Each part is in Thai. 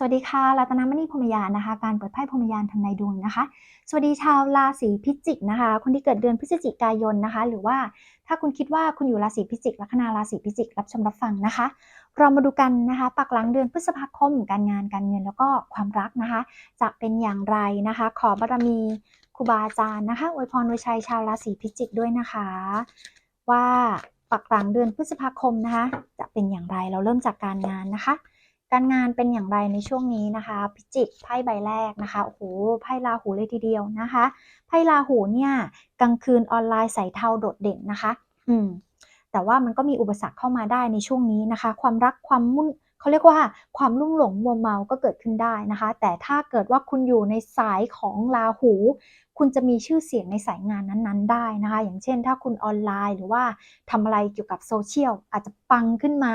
สวัสดีค่ะรัตนมณีพรมยานนะคะ การเปิดไพ่พรมยานทางในดวงนะคะ สวัสดีชาวราศีพิจิกนะคะ คนที่เกิดเดือนพฤศจิกายนนะคะ หรือว่าถ้าคุณคิดว่าคุณอยู่ราศีพิจิกลัคนาราศีพิจิกรับชมรับฟังนะคะ เรามาดูกันนะคะ ปักหลังเดือนพฤษภาคม การงานการเงินแล้วก็ความรักนะคะ จะเป็นอย่างไรนะคะ ขอบารมีครูบาอาจารย์นะคะอวยพรอวยชัยชาวราศีพิจิกด้วยนะคะ ว่าปักหลังเดือนพฤษภาคมนะคะ จะเป็นอย่างไรเราเริ่มจากการงานนะคะ การงานเป็นอย่างไรในช่วงนี้นะคะ พิจิกไพ่ใบแรกนะคะโอ้โหไพ่ราหูเลยทีเดียวนะคะไพ่ราหูเนี่ยกลางคืนออนไลน์ใส่เทาโดดเด่นนะคะ อืมแต่ว่ามันก็มีอุปสรรคเข้ามาได้ในช่วงนี้นะคะ ความรักความมุ่นเขาเรียกว่าความลุ่มหลงมัวเมาก็เกิดขึ้นได้นะคะ แต่ถ้าเกิดว่าคุณอยู่ในสายของราหู คุณจะมีชื่อเสียงในสายงานนั้นๆ ได้นะคะ อย่างเช่น ถ้าคุณออนไลน์หรือว่าทำอะไรเกี่ยวกับโซเชียลอาจจะปังขึ้นมา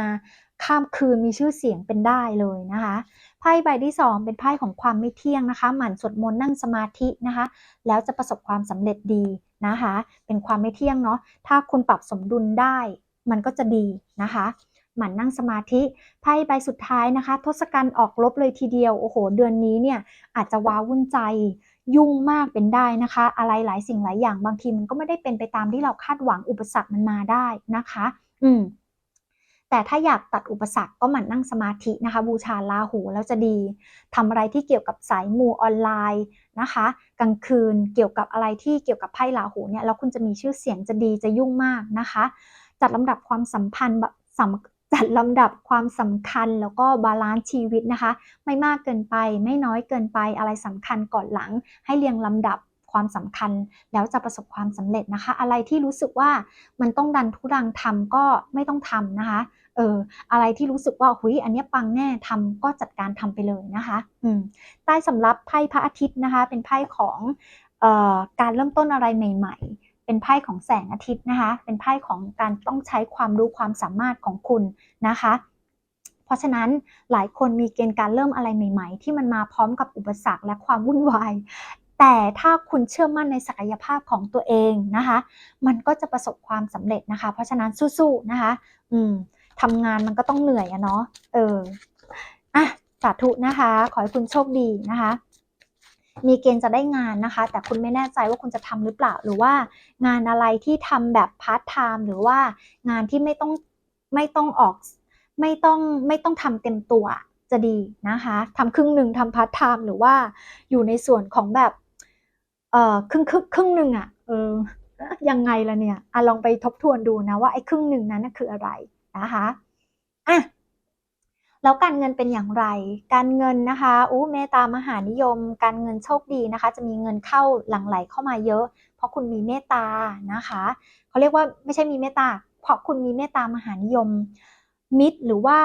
ข้ามคืนมีชื่อเสียงเป็นได้เลยนะคะไพ่ใบที่2เป็นไพ่ของความไม่เที่ยงนะคะ หมั่นสวดมนต์นั่งสมาธินะคะ แล้วจะประสบความสำเร็จดีนะคะ เป็นความไม่เที่ยงเนาะถ้าคุณปรับสมดุลได้ มันก็จะดีนะคะหมั่นนั่งสมาธิไพ่ใบสุดท้ายนะคะ ทศกัณฐ์ออกลบเลยทีเดียวโอ้โห เดือนนี้เนี่ยอาจจะว้าวุ่นใจยุ่งมากเป็นได้นะคะ อะไรหลายสิ่งหลายอย่างบางทีมันก็ไม่ได้เป็นไปตามที่เราคาดหวังอุปสรรคมันมาได้นะคะ อืม แต่ถ้าอยากตัดอุปสรรคก็หมั่นนั่งสมาธินะคะ บูชาลาหูแล้วจะดีทำอะไรที่เกี่ยวกับสายมูออนไลน์นะคะ กลางคืนเกี่ยวกับอะไรที่เกี่ยวกับไพ่ลาหูเนี่ยแล้วคุณจะมีชื่อเสียงจะดีจะยุ่งมากนะคะ จัดลำดับความสัมพันธ์แบบสำจัดลำดับความสำคัญแล้วก็บาลานซ์ชีวิตนะคะ ไม่มากเกินไปไม่น้อยเกินไปอะไรสำคัญก่อนหลังให้เรียงลำดับ ความสำคัญ แล้วจะประสบความสำเร็จนะคะ อะไรที่รู้สึกว่ามันต้องดันทุรังทำก็ไม่ต้องทำนะคะเอออะไรที่รู้สึกว่าหุยอันนี้ปังแน่ทำก็จัดการทำไปเลยนะคะอืมใต้สำรับไพ่พระอาทิตย์นะคะ เป็นไพ่ของเอ่อการเริ่มต้นอะไรใหม่ ๆเป็นไพ่ของแสงอาทิตย์นะคะ เป็นไพ่ของการต้องใช้ความรู้ความสามารถของคุณนะคะ เพราะฉะนั้นหลายคนมีเกณฑ์การเริ่มอะไรใหม่ ๆ ที่มันมาพร้อมกับอุปสรรคและความวุ่นวาย แต่ถ้าคุณเชื่อมั่นในศักยภาพของตัวเองนะคะ มันก็จะประสบความสำเร็จนะคะ เพราะฉะนั้นสู้ๆนะคะ อืมทำงานมันก็ต้องเหนื่อยอะเนาะ เออ อะ สาธุนะคะ ขอให้คุณโชคดีนะคะ มีเกณฑ์จะได้งานนะคะ แต่คุณไม่แน่ใจว่าคุณจะทำหรือเปล่า หรือว่างานอะไรที่ทำแบบพาร์ทไทม์หรือว่างานที่ไม่ต้องไม่ต้องออกไม่ต้องไม่ต้องทำเต็มตัวจะดีนะคะทำครึ่งหนึ่งทำพาร์ทไทม์หรือว่าอยู่ในส่วนของแบบ เอ่อครึ่งครึ่งครึ่งหนึ่งอะเออยังไงล่ะเนี่ยอะลองไปทบทวนดูนะว่าไอ้ครึ่งหนึ่งนั้นคืออะไรนะคะอะแล้วการเงินเป็นอย่างไร การเงินนะคะอู้เมตตามหานิยม การเงินโชคดีนะคะ จะมีเงินเข้าหลั่งไหลเข้ามาเยอะ เพราะคุณมีเมตตานะคะเขาเรียกว่าไม่ใช่มีเมตตาเพราะคุณมีเมตตามหานิยม มิตรหรือว่า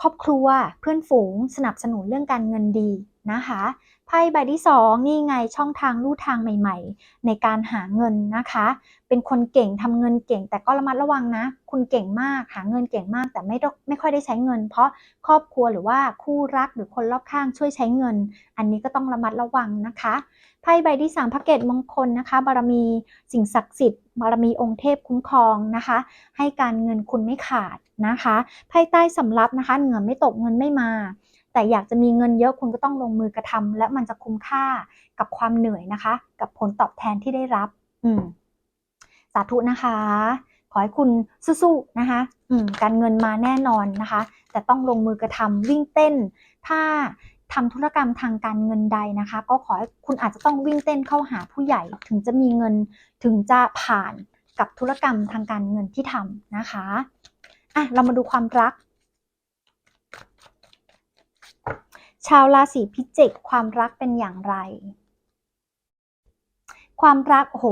ครอบครัวเพื่อนฝูงสนับสนุนเรื่องการเงินดีนะคะ ไพ่ใบที่สองนี่ไงช่องทางลู่ทางใหม่ ๆ ในการหาเงินนะคะ เป็นคนเก่งทำเงินเก่ง แต่ก็ระมัดระวังนะ คุณเก่งมากหาเงินเก่งมาก แต่ไม่ต้องไม่ค่อยได้ใช้เงิน เพราะครอบครัวหรือว่าคู่รักหรือคนรอบข้างช่วยใช้เงิน อันนี้ก็ต้องระมัดระวังนะคะไพ่ใบที่สามพระเกตมงคลนะคะ บารมีสิ่งศักดิ์สิทธิ์บารมีองค์เทพคุ้มครองนะคะ ให้การเงินคุณไม่ขาดนะคะไพ่ใต้สำรับนะคะ เหงื่อไม่ตกเงินไม่มา แต่อยากจะมีเงินเยอะคุณก็ต้องลงมือกระทำและมันจะคุ้มค่ากับความเหนื่อยนะคะ กับผลตอบแทนที่ได้รับ อืมสาธุนะคะ ขอให้คุณสู้ๆนะคะ อืมการเงินมาแน่นอนนะคะ แต่ต้องลงมือกระทำวิ่งเต้น ถ้าทำธุรกรรมทางการเงินใดนะคะ ก็ขอให้คุณอาจจะต้องวิ่งเต้นเข้าหาผู้ใหญ่ ถึงจะมีเงินถึงจะผ่านกับธุรกรรมทางการเงินที่ทำนะคะอะเรามาดูความรัก ชาวราศีพิจิกความรักเป็นอย่างไร ความรักโห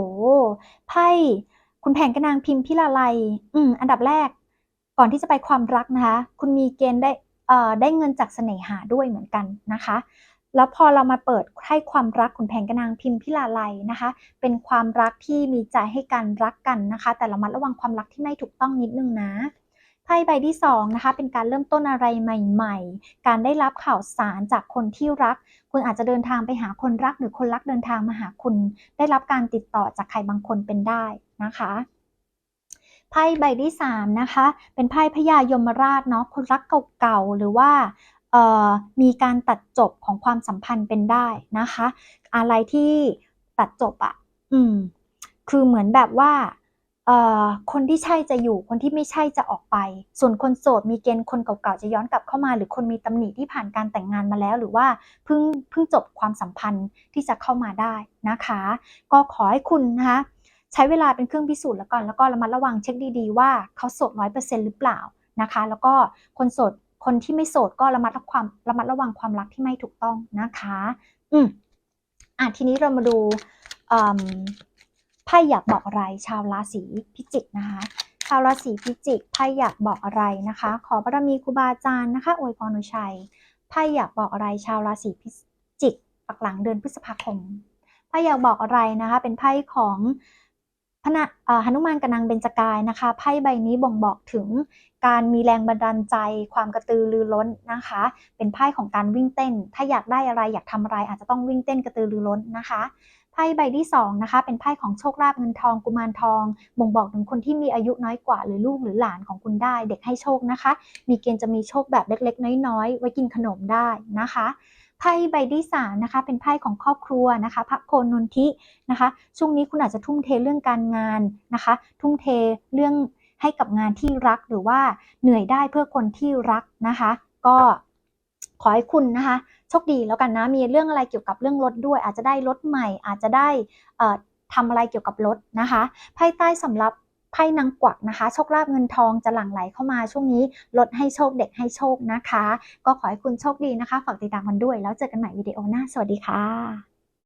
ไพ่คุณแผงกระนางพิมพ์พิลาไลอืมอันดับแรก ก่อนที่จะไปความรักนะคะ คุณมีเกณฑ์ได้เอ่อได้เงินจากเสน่หาด้วยเหมือนกันนะคะ แล้วพอเรามาเปิดให้ความรักคุณแผงกระนางพิมพ์พิลาไลนะคะ เป็นความรักที่มีใจให้กันรักกันนะคะ แต่เรามาระวังความรักที่ไม่ถูกต้องนิดนึงนะ พ่ใบที่สองนะคะเป็นการเริ่มต้นอะไรใหม่ ๆ การได้รับข่าวสารจากคนที่รัก คุณอาจจะเดินทางไปหาคนรักหรือคนรักเดินทางมาหาคุณ ได้รับการติดต่อจากใครบางคนเป็นได้นะคะไพ่ใบที่3นะคะเป็นไพ่พญายมราชเนาะคนรักเก่าๆหรือว่ามีการตัดจบของความสัมพันธ์เป็นได้นะคะ อะไรที่ตัดจบอะ่ะ อืม คือเหมือนแบบว่า คนที่ใช่จะอยู่คนที่ไม่ใช่จะออกไป ส่วนคนโสดมีเกณฑ์คนเก่าๆจะย้อนกลับเข้ามา หรือคนมีตำหนิที่ผ่านการแต่งงานมาแล้ว หรือว่าเพิ่งเพิ่งจบความสัมพันธ์ที่จะเข้ามาได้นะคะ ก็ขอให้คุณนะคะใช้เวลาเป็นเครื่องพิสูจน์แล้วก่อนแล้วก็ระมัดระวังเช็คดีๆว่าเขาโสดร้อยเปอร์เซ็นต์หรือเปล่านะคะ แล้วก็คนโสดคนที่ไม่โสดก็ระมัดระความระมัดระวังความรักที่ไม่ถูกต้องนะคะ อืมอะทีนี้เรามาดูอืม ไพ่อยากบอกอะไรชาวราศีพิจิกนะคะชาวราศีพิจิกไพ่อยากบอกอะไรนะคะ ขอบารมีครูบาอาจารย์นะคะอวยพรอวยชัยไพ่อยากบอกอะไรชาวราศีพิจิกปักหลังเดือนพฤษภาคมไพ่อยากบอกอะไรนะคะ เป็นไพ่ของพระหนุมานกนางเบญจกายนะคะไพ่ใบนี้บ่งบอกถึงการมีแรงบันดาลใจ ความกระตือรือร้นนะคะ เป็นไพ่ของการวิ่งเต้น ถ้าอยากได้อะไรอยากทำอะไรอาจจะต้องวิ่งเต้นกระตือรือร้นนะคะ ไพ่ใบที่สองนะคะเป็นไพ่ของโชคลาภเงินทองกุมารทอง บ่งบอกถึงคนที่มีอายุน้อยกว่า หรือลูกหรือหลานของคุณได้ เด็กให้โชคนะคะ มีเกณฑ์จะมีโชคแบบเล็กๆ น้อยๆ ไว้กินขนมได้นะคะไพ่ใบที่สามนะคะเป็นไพ่ของครอบครัวนะคะพระโคนนนทินะคะช่วงนี้คุณอาจจะทุ่มเทเรื่องการงานนะคะ ทุ่มเทเรื่องให้กับงานที่รักหรือว่าเหนื่อยได้เพื่อคนที่รักนะคะ ก็ ขอให้คุณนะคะโชคดีแล้วกันนะ มีเรื่องอะไรเกี่ยวกับเรื่องรถด้วย อาจจะได้รถใหม่ อาจจะได้เอ่อทำอะไรเกี่ยวกับรถนะคะไพ่ใต้สำหรับไพ่นางกวักนะคะโชคลาภเงินทองจะหลั่งไหลเข้ามาช่วงนี้ลดให้โชคเด็กให้โชคนะคะ ก็ขอให้คุณโชคดีนะคะ ฝากติดตามกันด้วย แล้วเจอกันใหม่วิดีโอหน้า สวัสดีค่ะ